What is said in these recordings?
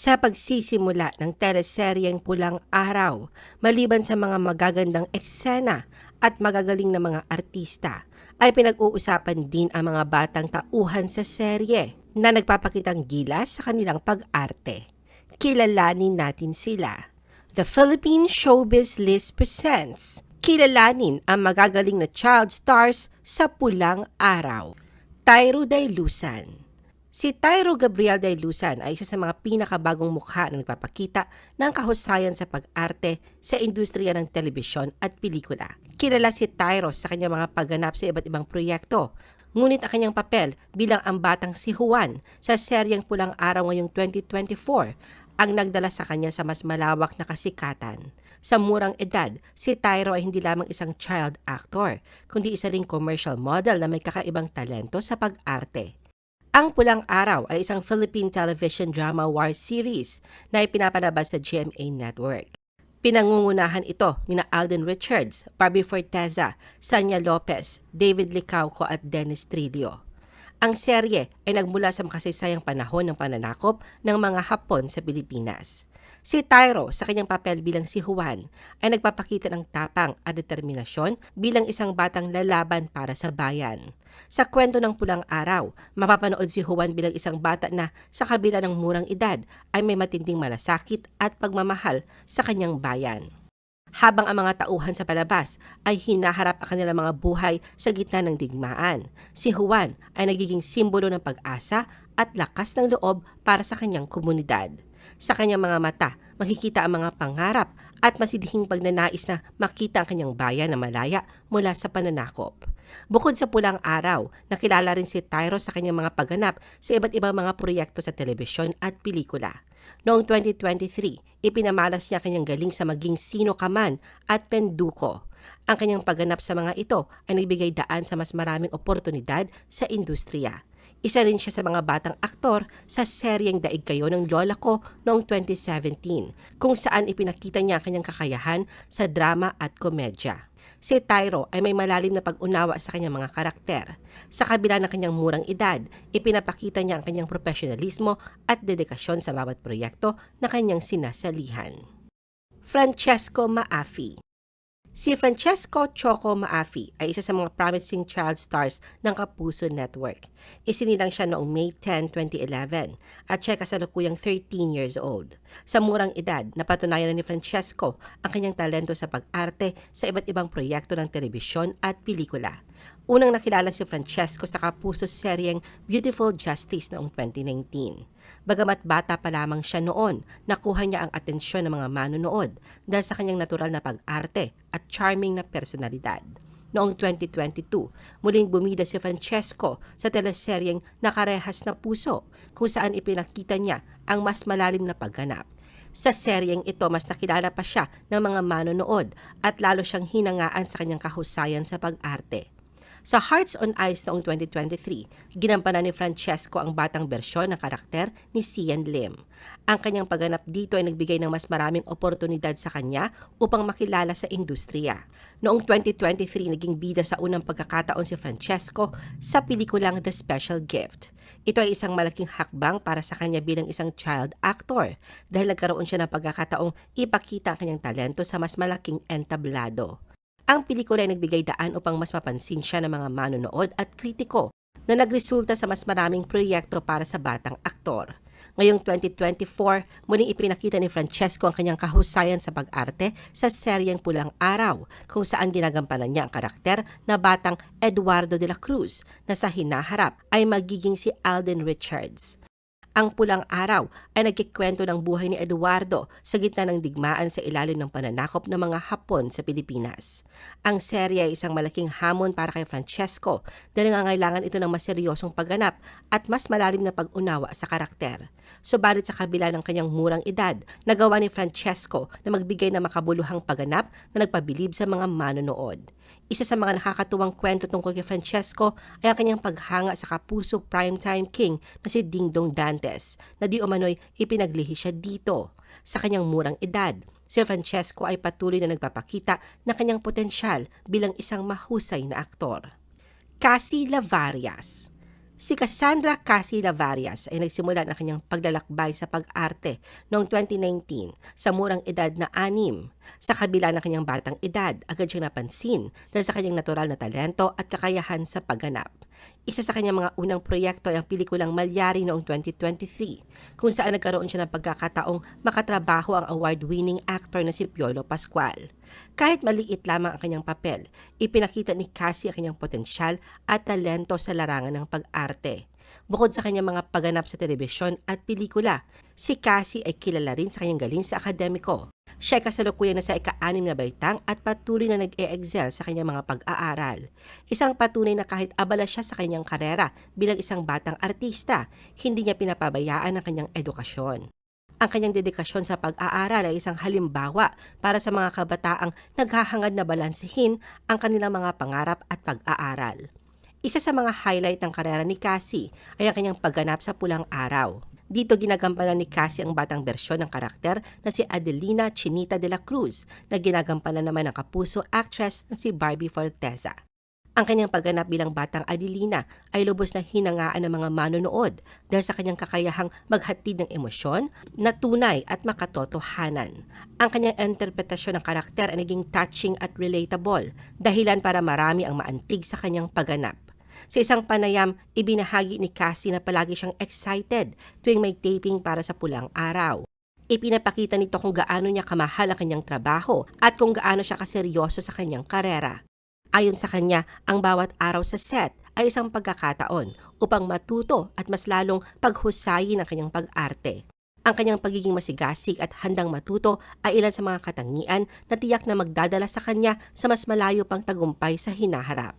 Sa pagsisimula ng teleseryeng Pulang Araw, maliban sa mga magagandang eksena at magagaling na mga artista, ay pinag-uusapan din ang mga batang tauhan sa serye na nagpapakitang gilas sa kanilang pag-arte. Kilalanin natin sila. The Philippine Showbiz List presents Kilalanin ang magagaling na child stars sa Pulang Araw. Tyro Dailusan Si Tyro Gabriel Dailusan ay isa sa mga pinakabagong mukha na nagpapakita ng kahusayan sa pag-arte sa industriya ng telebisyon at pelikula. Kilala si Tyro sa kanyang mga pagganap sa iba't ibang proyekto, ngunit ang kanyang papel bilang ang batang si Juan sa seryeng Pulang Araw ngayong 2024 ang nagdala sa kanya sa mas malawak na kasikatan. Sa murang edad, si Tyro ay hindi lamang isang child actor, kundi isa ring commercial model na may kakaibang talento sa pag-arte. Ang Pulang Araw ay isang Philippine television drama war series na ipinapalabas sa GMA Network. Pinangungunahan ito ni na Alden Richards, Barbie Forteza, Sanya Lopez, David Licauco at Dennis Trillo. Ang serye ay nagmula sa makasaysayang panahon ng pananakop ng mga Hapon sa Pilipinas. Si Tyro sa kanyang papel bilang si Juan ay nagpapakita ng tapang at determinasyon bilang isang batang lalaban para sa bayan. Sa kwento ng Pulang Araw, mapapanood si Juan bilang isang bata na sa kabila ng murang edad ay may matinding malasakit at pagmamahal sa kanyang bayan. Habang ang mga tauhan sa palabas ay hinaharap ang kanilang mga buhay sa gitna ng digmaan, si Juan ay nagiging simbolo ng pag-asa at lakas ng loob para sa kanyang komunidad. Sa kanyang mga mata, makikita ang mga pangarap at masidhing pagnanais na makita ang kanyang bayan na malaya mula sa pananakop. Bukod sa pulang araw, nakilala rin si Tyro sa kanyang mga pagganap sa iba't ibang mga proyekto sa telebisyon at pelikula. Noong 2023, ipinamalas niya kanyang galing sa maging sino ka man at penduko. Ang kanyang pagganap sa mga ito ay nagbigay daan sa mas maraming oportunidad sa industriya. Isa rin siya sa mga batang aktor sa seryeng Daig Kayo ng Lola Ko noong 2017, kung saan ipinakita niya ang kanyang kakayahan sa drama at komedya. Si Tyro ay may malalim na pag-unawa sa kanyang mga karakter. Sa kabila ng kanyang murang edad, ipinapakita niya ang kanyang profesionalismo at dedikasyon sa bawat proyekto na kanyang sinasalihan. Francesco Maafi Si Francesco Choco Maafi ay isa sa mga promising child stars ng Kapuso Network. Isinilang siya noong May 10, 2011 at siya kasalukuyang 13 years old. Sa murang edad, napatunayan na ni Francesco ang kanyang talento sa pag-arte sa iba't ibang proyekto ng telebisyon at pelikula. Unang nakilala si Francesco sa kapuso seryeng Beautiful Justice noong 2019. Bagamat bata pa lamang siya noon, nakuha niya ang atensyon ng mga manonood dahil sa kanyang natural na pag-arte at charming na personalidad. Noong 2022, muling bumida si Francesco sa teleseryeng Nakarehas na Puso kung saan ipinakita niya ang mas malalim na pagganap. Sa seryeng ito, mas nakilala pa siya ng mga manonood at lalo siyang hinangaan sa kanyang kahusayan sa pag-arte. Sa Hearts on Ice noong 2023, ginampanan ni Francesco ang batang bersyon ng karakter ni Sian Lim. Ang kanyang pagganap dito ay nagbigay ng mas maraming oportunidad sa kanya upang makilala sa industriya. Noong 2023, naging bida sa unang pagkakataon si Francesco sa pelikulang The Special Gift. Ito ay isang malaking hakbang para sa kanya bilang isang child actor dahil nagkaroon siya ng pagkakataong ipakita ang kanyang talento sa mas malaking entablado. Ang pelikula ay nagbigay daan upang mas mapansin siya ng mga manonood at kritiko na nagresulta sa mas maraming proyekto para sa batang aktor. Ngayong 2024, muling ipinakita ni Francesco ang kanyang kahusayan sa pag-arte sa seryeng Pulang Araw, kung saan ginagampanan niya ang karakter na batang Eduardo de la Cruz na sa hinaharap ay magiging si Alden Richards. Ang pulang araw ay nagkikwento ng buhay ni Eduardo sa gitna ng digmaan sa ilalim ng pananakop ng mga Hapon sa Pilipinas. Ang serye ay isang malaking hamon para kay Francesco dahil nangangailangan ito ng mas seryosong pagganap at mas malalim na pag-unawa sa karakter. Subalit sa kabila ng kanyang murang edad, nagawa ni Francesco na magbigay ng makabuluhang pagganap na nagpabilib sa mga manonood. Isa sa mga nakakatuwang kwento tungkol kay Francesco ay ang kanyang paghanga sa kapuso primetime king na si Dingdong Dantes na di umano'y ipinaglihi siya dito. Sa kanyang murang edad, si Francesco ay patuloy na nagpapakita ng kanyang potensyal bilang isang mahusay na aktor. Cassie Lavarias Si Cassandra Casi Lavarias ay nagsimula ng kanyang paglalakbay sa pag-arte noong 2019 sa murang edad na anim. Sa kabila ng kanyang batang edad, agad siyang napansin dahil sa kanyang natural na talento at kakayahan sa pagganap. Isa sa kanyang mga unang proyekto ay ang pelikulang Malyari noong 2023, kung saan nagkaroon siya ng pagkakataong makatrabaho ang award-winning actor na si Piolo Pascual. Kahit maliit lamang ang kanyang papel, ipinakita ni Cassie ang kanyang potensyal at talento sa larangan ng pag-arte. Bukod sa kanyang mga pagganap sa telebisyon at pelikula, si Cassie ay kilala rin sa kanyang galing sa akademiko. Siya ay kasalukuyan na sa ika-anim na baitang at patuloy na nag-e-excel sa kanyang mga pag-aaral. Isang patunay na kahit abala siya sa kanyang karera bilang isang batang artista, hindi niya pinapabayaan ang kanyang edukasyon. Ang kanyang dedikasyon sa pag-aaral ay isang halimbawa para sa mga kabataang naghahangad na balansehin ang kanilang mga pangarap at pag-aaral. Isa sa mga highlight ng karera ni Cassie ay ang kanyang pagganap sa Pulang Araw. Dito ginagampanan ni Cassie ang batang bersyon ng karakter na si Adelina Chinita de la Cruz na ginagampanan naman ng kapuso actress na si Barbie Forteza. Ang kanyang pagganap bilang batang Adelina ay lubos na hinangaan ng mga manonood dahil sa kanyang kakayahang maghatid ng emosyon na tunay at makatotohanan. Ang kanyang interpretasyon ng karakter ay naging touching at relatable, dahilan para marami ang maantig sa kanyang pagganap. Sa isang panayam, ibinahagi ni Cassie na palagi siyang excited tuwing may taping para sa pulang araw. Ipinapakita nito kung gaano niya kamahal ang kanyang trabaho at kung gaano siya kaseryoso sa kanyang karera. Ayon sa kanya, ang bawat araw sa set ay isang pagkakataon upang matuto at mas lalong paghusayin ang kanyang pag-arte. Ang kanyang pagiging masigasig at handang matuto ay ilan sa mga katangian na tiyak na magdadala sa kanya sa mas malayo pang tagumpay sa hinaharap.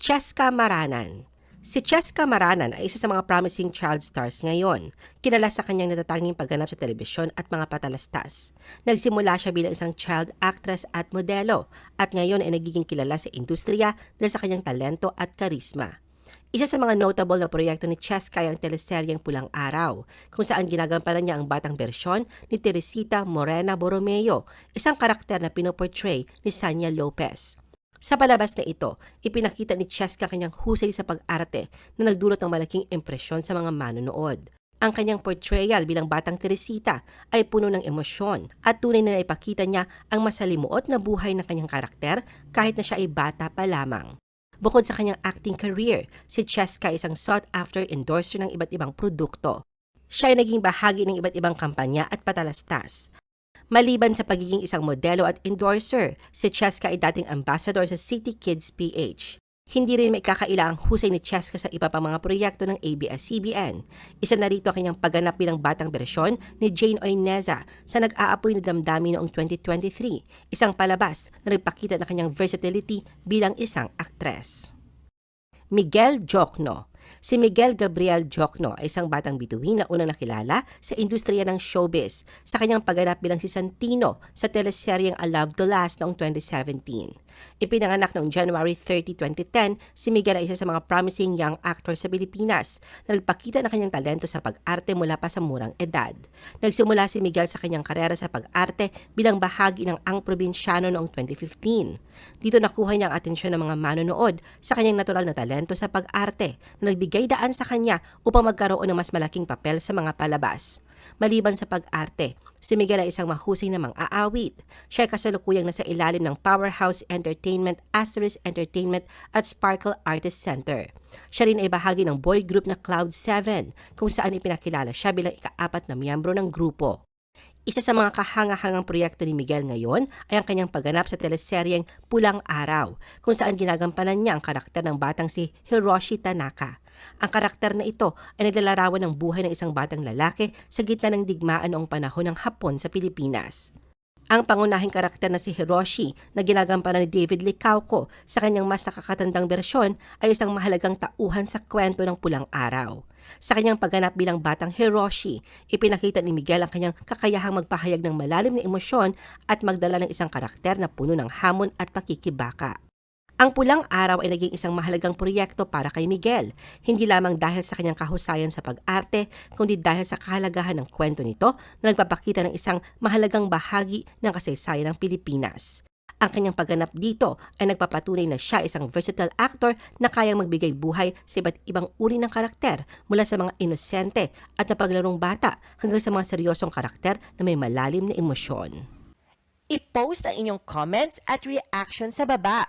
Cheska Maranan Si Cheska Maranan ay isa sa mga promising child stars ngayon. Kilala sa kanyang natatanging pagganap sa telebisyon at mga patalastas. Nagsimula siya bilang isang child actress at modelo at ngayon ay nagiging kilala sa industriya dahil sa kanyang talento at karisma. Isa sa mga notable na proyekto ni Cheska ay ang teleseryeng Pulang Araw, kung saan ginagampanan niya ang batang bersyon ni Teresita Morena Borromeo, isang karakter na pinoportray ni Sanya Lopez. Sa palabas na ito, ipinakita ni Cheska kanyang husay sa pag-arte na nagdulot ng malaking impresyon sa mga manonood. Ang kanyang portrayal bilang batang Teresita ay puno ng emosyon at tunay na naipakita niya ang masalimuot na buhay ng kanyang karakter kahit na siya ay bata pa lamang. Bukod sa kanyang acting career, si Cheska ay isang sought-after endorser ng iba't ibang produkto. Siya ay naging bahagi ng iba't ibang kampanya at patalastas. Maliban sa pagiging isang modelo at endorser, si Cheska ay dating ambassador sa City Kids PH. Hindi rin may kakaila ang husay ni Cheska sa iba pang mga proyekto ng ABS-CBN. Isa na rito ang kanyang pagganap bilang batang bersyon ni Jane Oineza sa Nag-aapoy na Damdami noong 2023, isang palabas na nagpakita ng kanyang versatility bilang isang aktres. Miguel Jokno Si Miguel Gabriel Jokno ay isang batang bituin na unang nakilala sa industriya ng showbiz sa kanyang pagganap bilang si Santino sa teleseryeng A Love to Last noong 2017. Ipinanganak noong January 30, 2010, si Miguel ay isa sa mga promising young actor sa Pilipinas na nagpakita ng kanyang talento sa pag-arte mula pa sa murang edad. Nagsimula si Miguel sa kanyang karera sa pag-arte bilang bahagi ng Ang Probinsyano noong 2015. Dito nakuha niya ang atensyon ng mga manonood sa kanyang natural na talento sa pag-arte na nagbigay daan sa kanya upang magkaroon ng mas malaking papel sa mga palabas. Maliban sa pag-arte, si Miguel ay isang mahusay na mang-aawit. Siya ay kasalukuyang nasa ilalim ng Powerhouse Entertainment, Asterisk Entertainment at Sparkle Artist Center. Siya rin ay bahagi ng boy group na Cloud7 kung saan ipinakilala siya bilang ikaapat na miyembro ng grupo. Isa sa mga kahangahangang proyekto ni Miguel ngayon ay ang kanyang pagganap sa teleseryeng Pulang Araw, kung saan ginagampanan niya ang karakter ng batang si Hiroshi Tanaka. Ang karakter na ito ay naglalarawan ng buhay ng isang batang lalaki sa gitna ng digmaan noong panahon ng Hapon sa Pilipinas. Ang pangunahing karakter na si Hiroshi na ginagampanan ni David Licauco sa kanyang mas nakakatandang bersyon ay isang mahalagang tauhan sa kwento ng pulang araw. Sa kanyang pagganap bilang batang Hiroshi, ipinakita ni Miguel ang kanyang kakayahang magpahayag ng malalim na emosyon at magdala ng isang karakter na puno ng hamon at pakikibaka. Ang pulang araw ay naging isang mahalagang proyekto para kay Miguel, hindi lamang dahil sa kanyang kahusayan sa pag-arte, kundi dahil sa kahalagahan ng kwento nito na nagpapakita ng isang mahalagang bahagi ng kasaysayan ng Pilipinas. Ang kanyang pagganap dito ay nagpapatunay na siya isang versatile actor na kayang magbigay buhay sa iba't ibang uri ng karakter mula sa mga inosente at napaglarong bata hanggang sa mga seryosong karakter na may malalim na emosyon. I-post ang inyong comments at reaction sa baba.